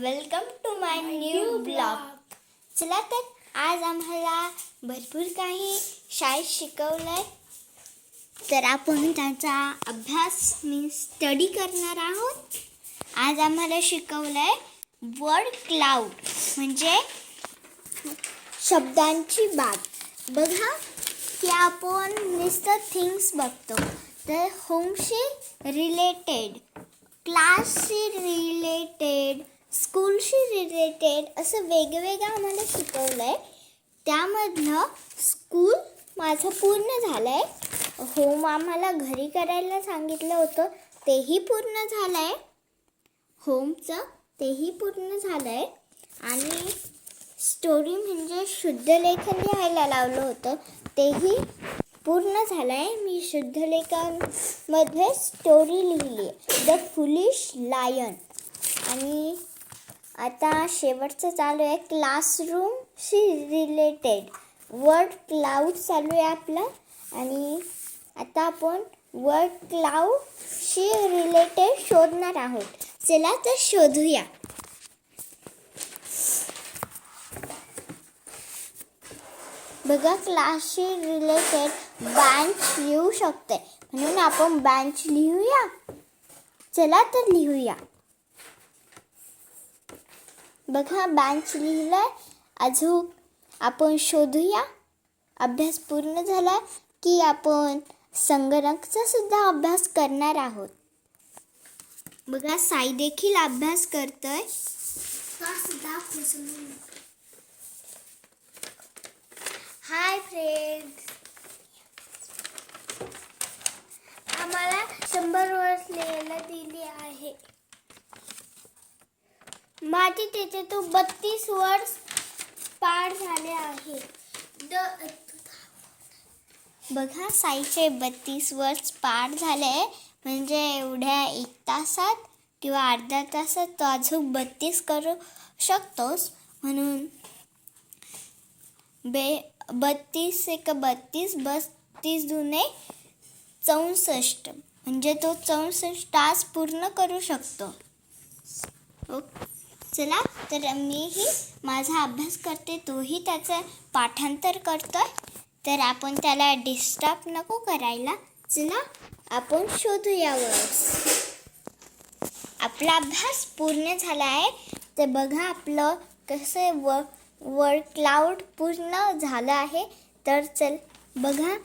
Welcome to my new blog चला तर आज आम्हाला भरपूर काही शाळेत शिकवलं आहे तर आपण त्याचा अभ्यास मीन्स स्टडी करणार आहोत. आज आम्हाला शिकवलं आहे वर्ड क्लाउड म्हणजे शब्दांची बाग बघा की आपण नुसतं थिंग्स बघतो. तर होमशी रिलेटेड क्लासशी रिलेटेड स्कूलशी रिलेटेड असं वेगवेगळं आम्हाला शिकवलं आहे त्यामधलं स्कूल माझं पूर्ण झालं आहे होम आम्हाला घरी करायला सांगितलं होतं. तेही पूर्ण झालं आहे होमचं तेही पूर्ण झालं आहे आणि स्टोरी म्हणजे शुद्ध लेखन लिहायला लावलं होतं. तेही पूर्ण झालं आहे मी शुद्ध लेखनमध्ये स्टोरी लिहिली आहे द फुलिश लायन आणि आता शेवटचं चालू आहे क्लासरूमशी रिलेटेड. वर्ड क्लाउड चालू आहे आपलं. आणि आता आपण वर्ड क्लाउडशी रिलेटेड शोधणार आहोत. चला तर शोधूया. बघा क्लासशी रिलेटेड बँच लिहू शकते. म्हणून आपण बँच लिहूया. चला तर लिहूया. बघा बँच आहे अजून आपण शोधूया. अभ्यास पूर्ण झाला की आपण संगणकचा सुद्धा अभ्यास करणार आहोत. बघा साई देखील अभ्यास करतोय. हाय फ्रेंड आम्हाला शंभर वर्ष लिहायला दिली आहे माझे तिथे तो बत्तीस वर्ष पार झाले आहे. द बघा साईचे बत्तीस वर्ष पार झाले म्हणजे एवढ्या एक तासात किंवा अर्ध्या तासात तो अजून बत्तीस करू शकतोस. म्हणून बे बत्तीस एक बत्तीस बत्तीस दुने चौसष्ट. म्हणजे तो चौसष्ट तास पूर्ण करू शकतो. ओके. चला तर मीही माझा अभ्यास करते तोही त्याचं पाठांतर करतोय. तर आपण त्याला डिस्टर्ब नको करायला. चला आपण शोधूया वर्ड्स आपला अभ्यास पूर्ण झाला आहे. तर बघा आपलं कसं व वर्ड क्लाउड पूर्ण झालं आहे. तर चल बघा.